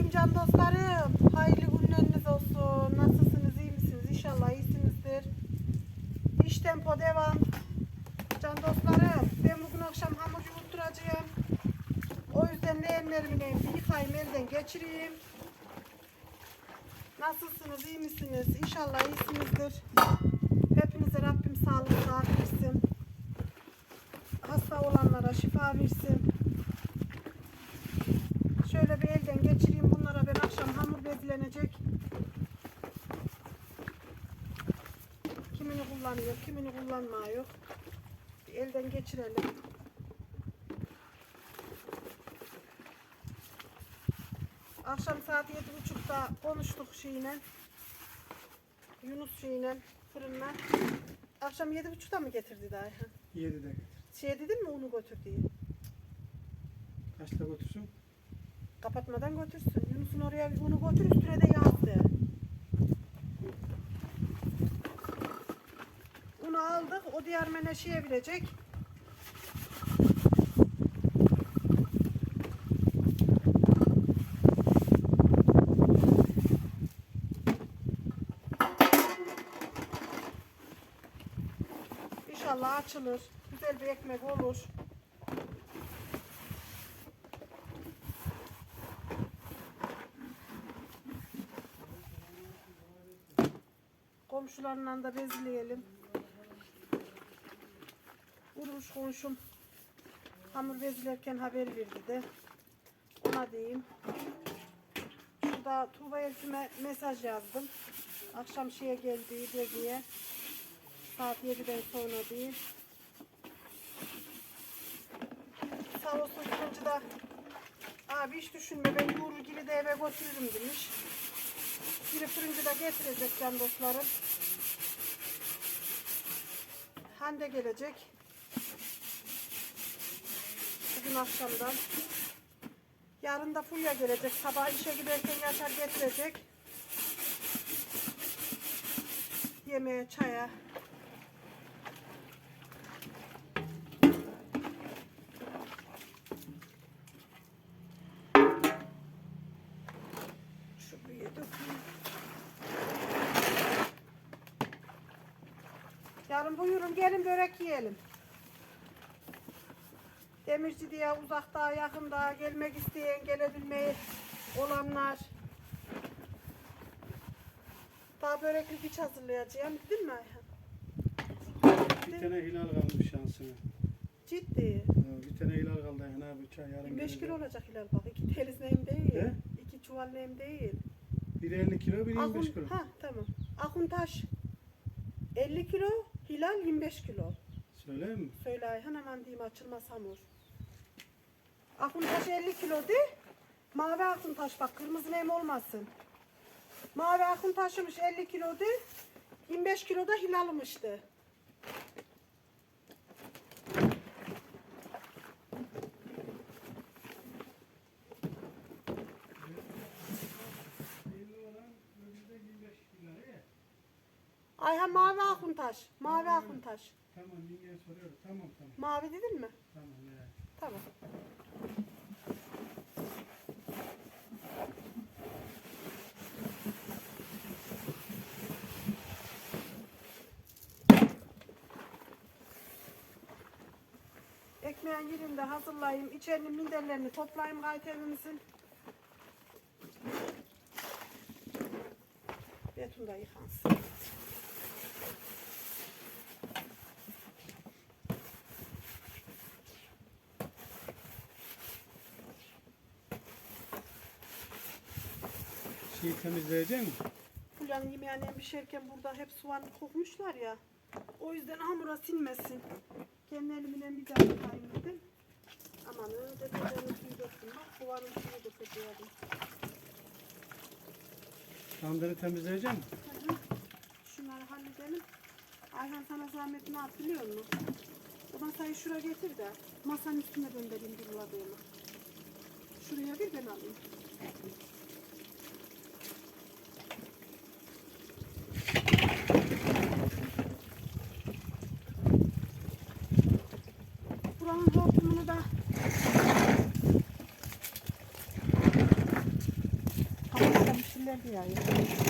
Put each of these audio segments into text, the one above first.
aleyküm can dostlarım. Hayırlı günleriniz olsun. Nasılsınız, iyi misiniz? İnşallah iyisinizdir. İş tempo devam. Can dostlarım, ben bugün akşam hamur yutturacağım. O yüzden leğenlerimi bir yıkayayım, elden geçireyim. Nasılsınız, iyi misiniz? İnşallah iyisinizdir. Hepinize Rabbim sağlık, sıhhat versin. Hasta olanlara şifa versin. Şöyle bir elden geçireyim. Bunlara ben akşam hamur bezlenecek. Kimini kullanıyor, kimini kullanmıyor. Bir elden geçirelim. Akşam saat yedi buçukta konuştuk şeyle. Yunus şeyle fırınla. Akşam yedi buçukta mı getirdi daha? 7'de getir. Şey dedin mi onu götür diye. Kaçta götürsün? Kapatmadan götürsün. Yunus'un oraya onu götür üstüne de yaz de. Unu aldık. O diğer meneşeye bilecek. İnşallah açılır. Güzel bir ekmek olur. Komşularla da bezleyelim. Urmuş komşum hamur bezlerken haber verdi de ona diyeyim. Şurada Tuğba Elçim'e mesaj yazdım. Akşam şeye geldi diye saat 7'den sonra değil. Sağ olsun fırıncı da abi hiç düşünme ben yoğurur de eve götürürüm demiş. Biri fırıncı da getirecek can dostlarım. Hande gelecek. Bugün akşamdan. Yarın da Fulya gelecek. Sabah işe giderken Yaşar getirecek. Yemeğe, çaya. Şu büyüğe dökeyim. Yarın buyurun gelin börek yiyelim. Demirci diye uzakta yakında gelmek isteyen gelebilmeyi olanlar. Daha böreklik hiç hazırlayacağım değil mi Ayhan? Bir tane hilal kalmış şansına. Ciddi. Ha, Bir tane hilal kaldı yani abi çay yarın 25 gelecek. kilo olacak Hilal bak. İki teliz neyim değil. He? İki çuval neyim değil. Biri 50 kilo, biri 25 Akun, kilo. ha tamam. Akun taş 50 kilo, Hilal 25 kilo. Söyleyeyim mi? Söyle Ayhan hemen diyeyim açılmaz hamur. Akun taş 50 kilo de. Mavi akun taş bak kırmızı nem olmasın. Mavi akun taşımış 50 kilo de. 25 kilo da hilalmıştı. Ayhan mavi akun taş. Mavi akun taş. Tamam yengeye soruyorum. Tamam tamam. Mavi dedin mi? Tamam ya. Tamam. Ekmeğin yerinde hazırlayayım. İçerinin minderlerini toplayayım gayet evimizin. Betun da yıkansın. Şeyi temizleyecek misin? Fulya'nın yemeğinden pişerken burada hep soğan kokmuşlar ya. O yüzden hamura sinmesin. Kendi elimle bir daha yıkayayım dedim. Aman deterjanın suyu döktüm. Bak soğanın suyu dökeceğim. Sandalye temizleyecek misin? Hı hı. Şunları halledelim. Ayhan sana zahmet ne yap biliyor musun? O masayı şuraya getir de masanın üstüne döndüreyim duruladığımı. Şuraya bir ben alayım. Yeah.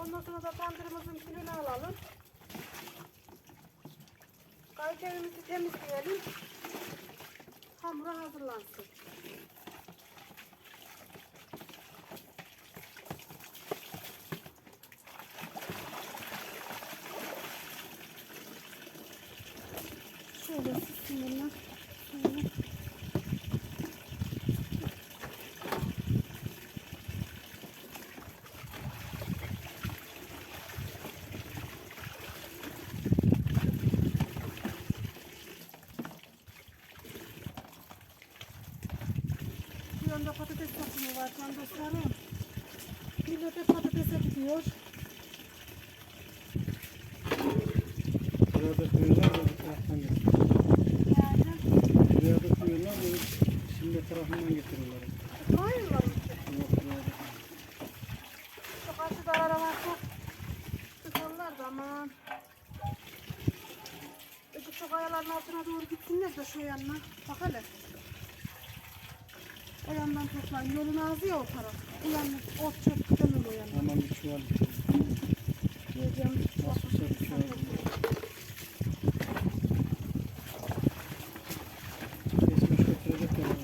Ondan sonra da tandırımızın külünü alalım. Kayterimizi temizleyelim. Hamura hazırlansın. Şöyle sıksın bunlar. Şöyle. Bir yanda patates takımı var can dostlarım. Millet de patatese gidiyor. Buraya da koyuyorlar da bu taraftan getiriyorlar. Yani Buraya da şimdi tarafından getiriyorlar. hayırlar mı? Buraya da- karşıda aralarsa tıkanlar da aman. Öcük şu kayaların altına doğru gitsinler de şu yanına. Bak hele. O yandan toplayın. Yolun ağzı ya o taraf. Bu yanına ot çöp gidemem o yanına. Hemen bir çuval bir çuval. Götürecek de var.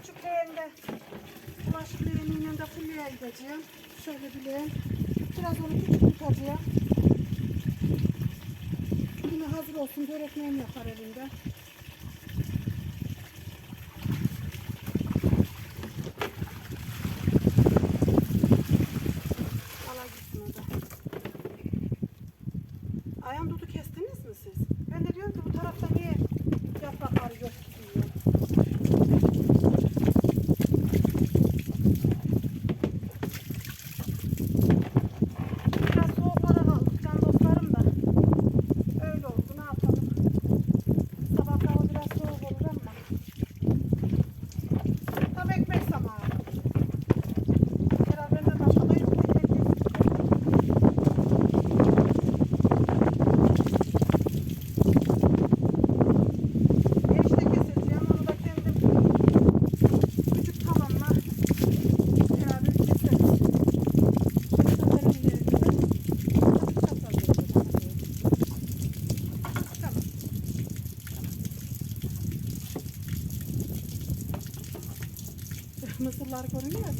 Küçük leğende. Bulaşık leğeniyle de fulleye gideceğim. Şöyle bir leğen. Biraz onu küçük tutacağım. Olsun. Börekmeğim yapar elinde. Ala gitsin o da. Ayağım dudu kestiniz mi siz? Ben de diyorum ki bu tarafta niye yaprakları yok gidiyor. Biraz soğuklara kaldık can dostlarım da. Öyle oldu ne yapalım. Sabah hava biraz soğuk olur ama. Tam ekmek zamanı. Herhalde ben de başlamayı Erişte keseceğim. Onu da kendim küçük tavanla beraber keseriz. Şekerlerin yerine hafif çatal yapacağım. Tamam. Görünüyor mu?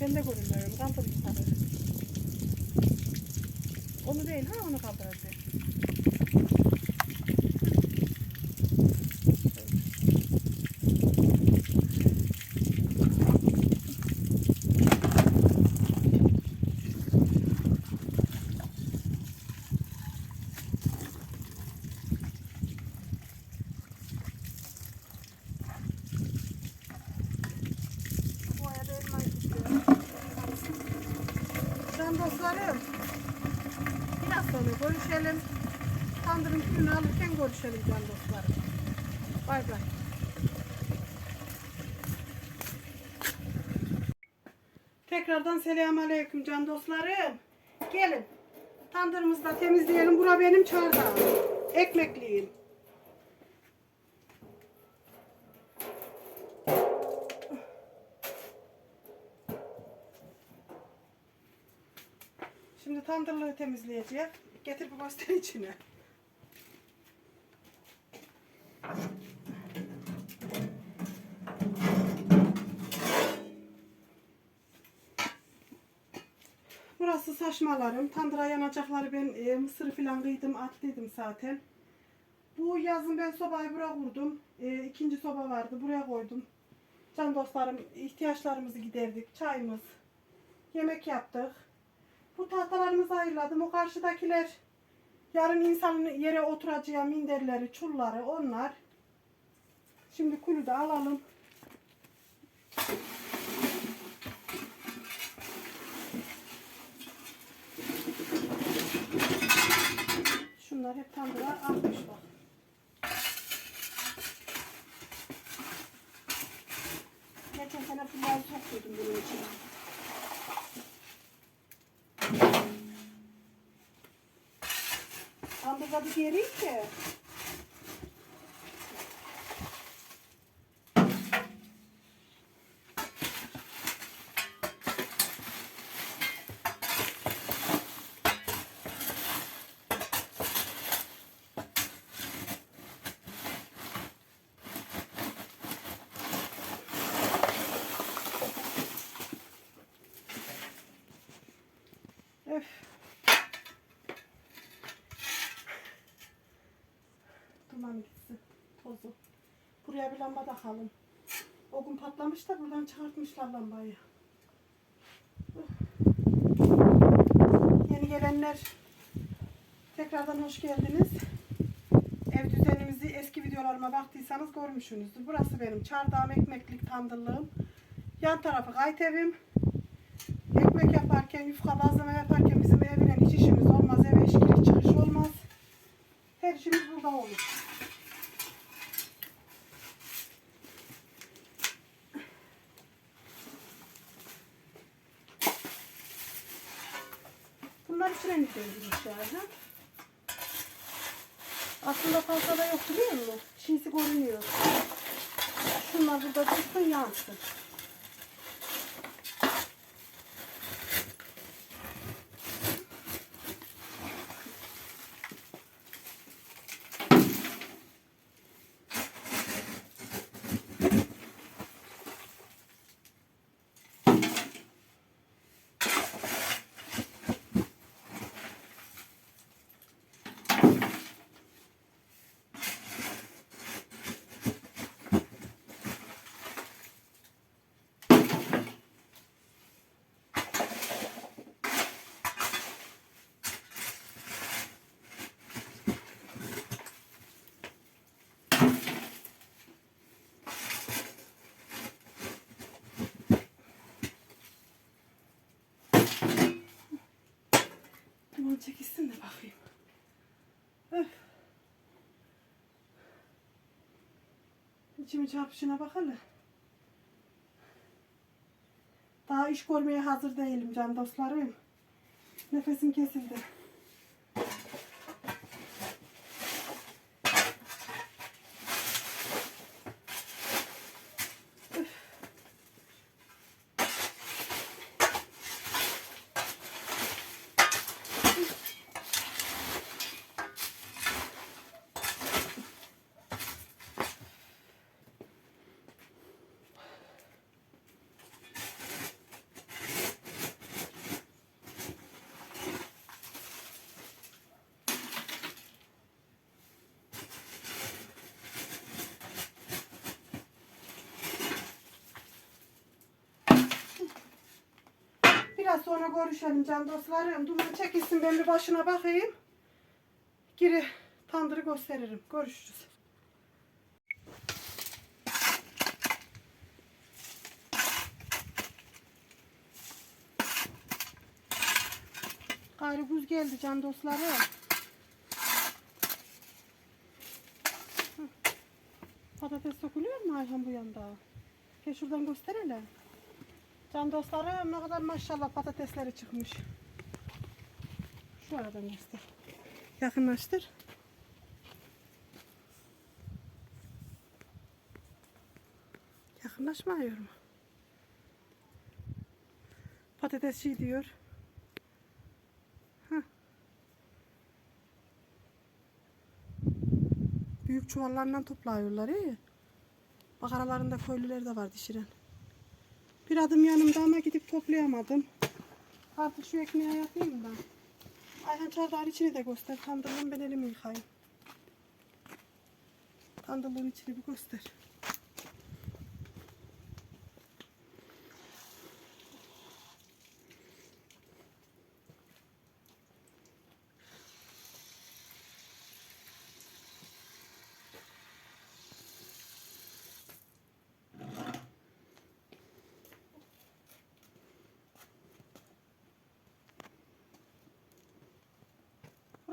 Ben de görünmüyorum. Kaldır yukarı. Onu değil ha onu kaldıracağım. Bu arada elmayı tutuyorum. Can dostlarım. Biraz sonra görüşelim. Tandırın külünü alırken görüşelim can dostlarım. Bay bay. Tekrardan selamun aleyküm can dostlarım. Gelin. Tandırımızı da temizleyelim. Bura benim çardağım. Ekmekliyim. Adımını temizleyeceğim. Getir bu pastanın içine. Burası saçmalarım. Tandıra yanacakları ben e, mısır falan kıydım, attıydım zaten. Bu yazın ben sobayı buraya kurdum. E, ikinci soba vardı. Buraya koydum. Can dostlarım ihtiyaçlarımızı giderdik. Çayımız. Yemek yaptık. Bu tahtalarımızı ayırladım. O karşıdakiler yarın insanın yere oturacağı minderleri, çulları onlar. Şimdi kulü de alalım. Şunlar hep tandıra atmış bak. Geçen sene bunları sokuyordum bunun içine. Bir geri ki. Öf. Duman gitsin. Tozu. Buraya bir lamba takalım. O gün patlamış da buradan çıkartmışlar lambayı. Yeni gelenler tekrardan hoş geldiniz. Ev düzenimizi eski videolarıma baktıysanız görmüşsünüzdür. Burası benim çardağım, ekmeklik tandırlığım. Yan tarafı kayıt evim. Ekmek yaparken, yufka bazlama yaparken bizim evine hiç işimiz olmaz. Eve giriş çıkış olmaz. Her işimiz burada olur. Bunlar içine mi koyulmuş yani? Aslında fazla da yok biliyor musun? Çiğsi görünüyor. Şunlar burada dursun yansın. Duman çekilsin de bakayım. Öf. İçimi çarpışına bak hele. Daha iş görmeye hazır değilim can dostlarım. Nefesim kesildi. Biraz sonra görüşelim can dostlarım. Duman çekilsin ben bir başına bakayım. Geri tandırı gösteririm. Görüşürüz. Gayrı buz geldi can dostlarım. Hı. Patates sokuluyor mu Ayhan bu yanda? Gel şuradan gösterelim. Can dostlarım ne kadar maşallah patatesleri çıkmış. Şu aradan göster. Yakınlaştır. Yakınlaşmıyor mu? Patates şey diyor. Büyük çuvallarından topluyorlar iyi. Bak aralarında köylüler de var dişiren. Bir adım yanımda ama gidip toplayamadım. Artık şu ekmeği yapayım da. Ayhan çardağın içini de göster. Tandırın ben elimi yıkayayım. Tandırın içini bir göster.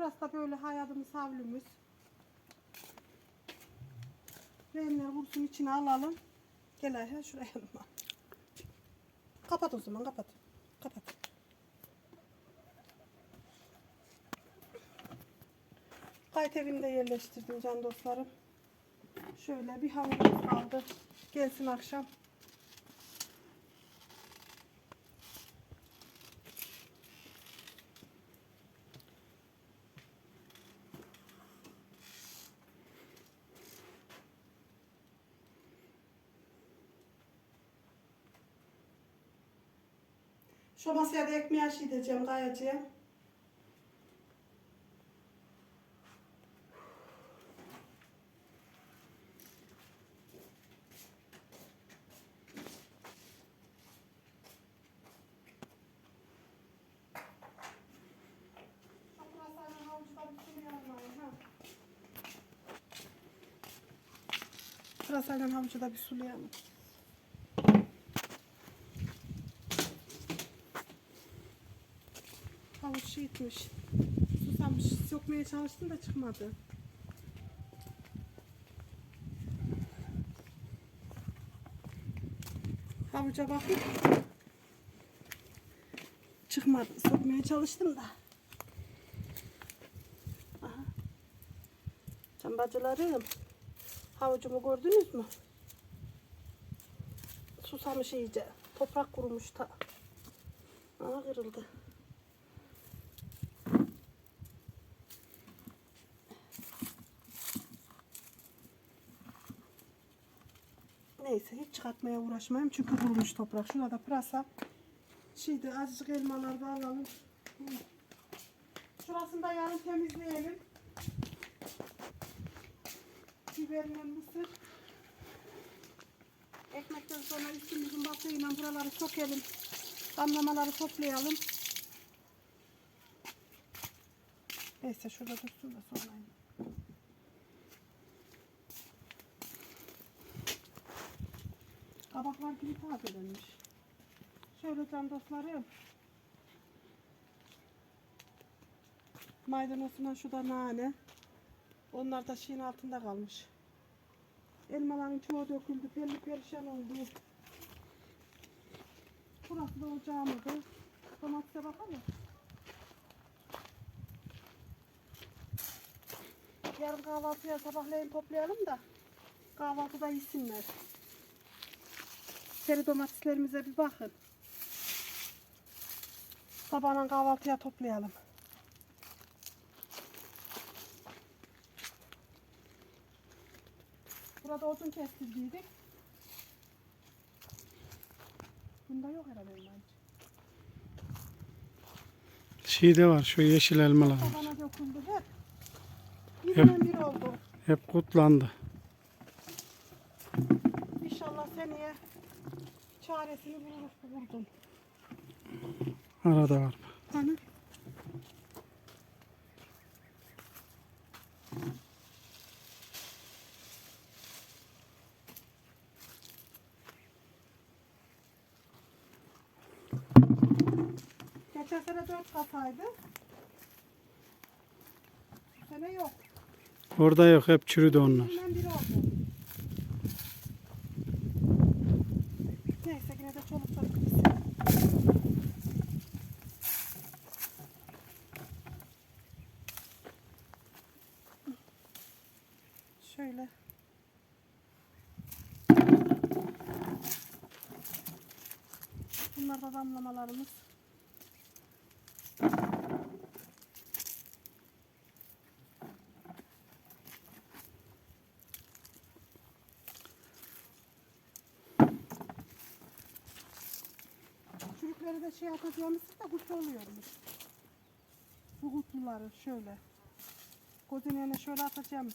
Burası da böyle hayatımız havlumuz. Remler kursun içine alalım. Gel Ayhan şuraya yanıma. Kapat o zaman kapat. Kapat. Kayıt evini de yerleştirdim can dostlarım. Şöyle bir havlumuz kaldı. Gelsin akşam. Şu masaya da ekmeği aşıyacağım gayacığım. Pırasayla havucu da bir sulayalım. Şişmiş. Susamış. Sokmaya çalıştım da çıkmadı. Havuca bakayım. Çıkmadı. Sokmaya çalıştım da. Aha. Can bacılarım. Havucumu gördünüz mü? Susamış iyice. Toprak kurumuş ta. Aha kırıldı. Neyse hiç çıkartmaya uğraşmayayım çünkü kurumuş toprak. Şurada pırasa. Şeyde azıcık elmalar da alalım. Şurasını da yarın temizleyelim. Biberle mısır. Ekmekten sonra üstümüzün batığıyla buraları sökelim. Damlamaları toplayalım. Neyse şurada dursun da sonra. Kabaklar gibi tazelenmiş. Şöyle can dostlarım. Maydanozuna şu nane. Onlar da şeyin altında kalmış. Elmaların çoğu döküldü. Pelli perişan oldu. Burası da ocağımızdı. Domatese bakalım. Yarın kahvaltıya sabahleyin toplayalım da kahvaltıda yesinler. Seri domateslerimize bir bakın. Sabahına kahvaltıya toplayalım. Burada odun kestirdiydik. Bunda yok herhalde bence. Şeyde var şu yeşil elmalar. Sabana döküldü hep. Birinden bir oldu. Hep kutlandı. İnşallah seneye çaresini buluruz bu vurdum. Arada var. Hani? Geçen sene dört kasaydı. Bu sene yok. Orada yok hep çürüdü onlar. Birinden biri oldu. Neyse yine de çoluk çocuk biz. Şöyle. Damlamalarımız. Çürükleri de şey atacağımız da kutu oluyormuş. Bu kutuları şöyle. Önüne şöyle atacağımız.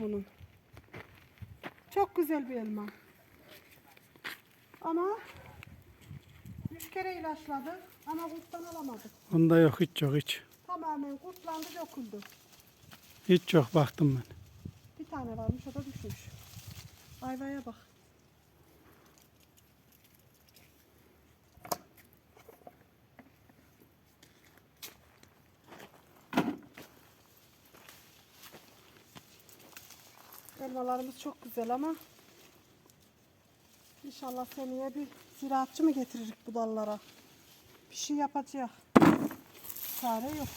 bunun. Çok güzel bir elma. Ama üç kere ilaçladık ama kurttan alamadık. Onda yok hiç yok hiç. Tamamen kurtlandı döküldü. Hiç yok baktım ben. Bir tane varmış o da düşmüş. Ayvaya bak. Elmalarımız çok güzel ama inşallah seneye bir ziraatçı mı getiririk bu dallara? Bir şey yapacak. Çare yok.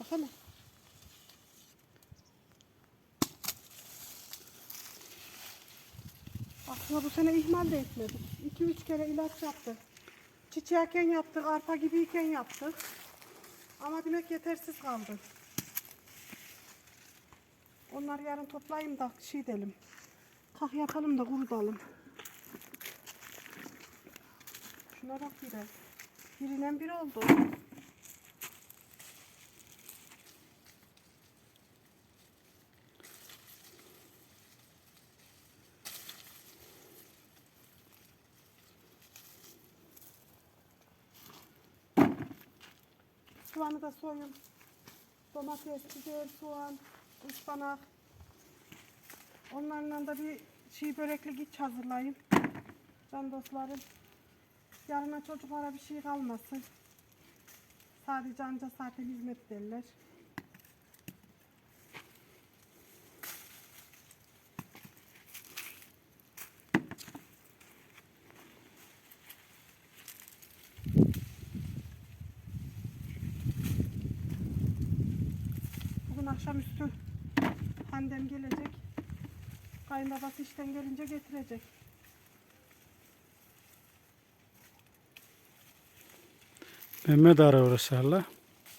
Bak hele. Aslında bu sene ihmal de etmedik. 2-3 kere ilaç yaptık. Çiçeğiken yaptık, arpa gibiyken yaptık. Ama demek yetersiz kaldı. Onları yarın toplayayım da şey edelim. Kah yapalım da kurutalım. Şuna bak biraz. Birinden bir oldu. Soğanı da soyun. Domates, biber, soğan, ıspanak. Onlarla da bir şey börekli iç hazırlayın. Can dostlarım. Yarına çocuklara bir şey kalmasın. Sadece anca zaten hizmet derler. Bugün akşamüstü Handem gelecek. Kayınbabası işten gelince getirecek. Mehmet ara orası hala.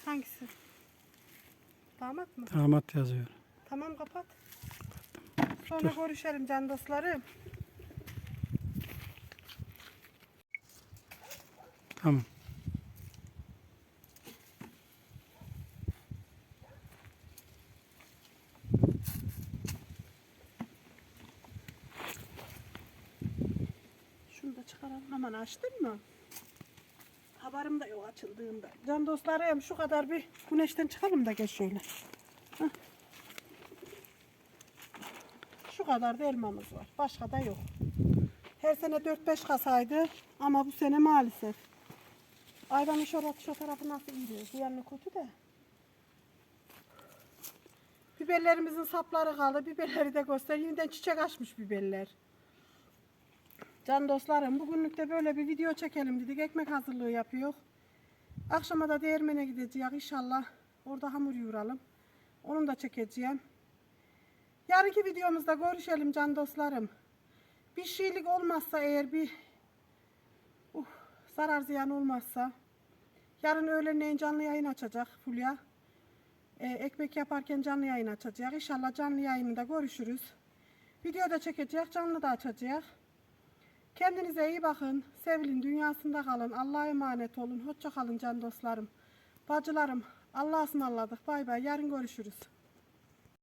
Hangisi? Damat mı? Damat yazıyor. Tamam kapat. Sonra görüşelim can dostlarım. Tamam. Şunu da çıkaralım. Aman açtın mı? Haberim de yok açıldığında. Can dostlarım şu kadar bir güneşten çıkalım da gel şöyle. Şu kadar da elmamız var. Başka da yok. Her sene 4-5 kasaydı ama bu sene maalesef. Ayvanın şu, tarafı nasıl? Bu yanı kötü de. Biberlerimizin sapları kaldı. Biberleri de göster. Yeniden çiçek açmış biberler. Can dostlarım bugünlük de böyle bir video çekelim dedik. Ekmek hazırlığı yapıyor. Akşama da değirmene gideceğiz inşallah. Orada hamur yoğuralım. Onu da çekeceğim. Yarınki videomuzda görüşelim can dostlarım. Bir şeylik olmazsa eğer bir uh, zarar ziyan olmazsa yarın öğlenleyin canlı yayın açacak Fulya. Ee, ekmek yaparken canlı yayın açacak. İnşallah canlı yayında görüşürüz. Video da çekecek, canlı da açacak. Kendinize iyi bakın. Sevilin dünyasında kalın. Allah'a emanet olun. Hoşça kalın can dostlarım. Bacılarım Allah'a ısmarladık. Bay bay. Yarın görüşürüz.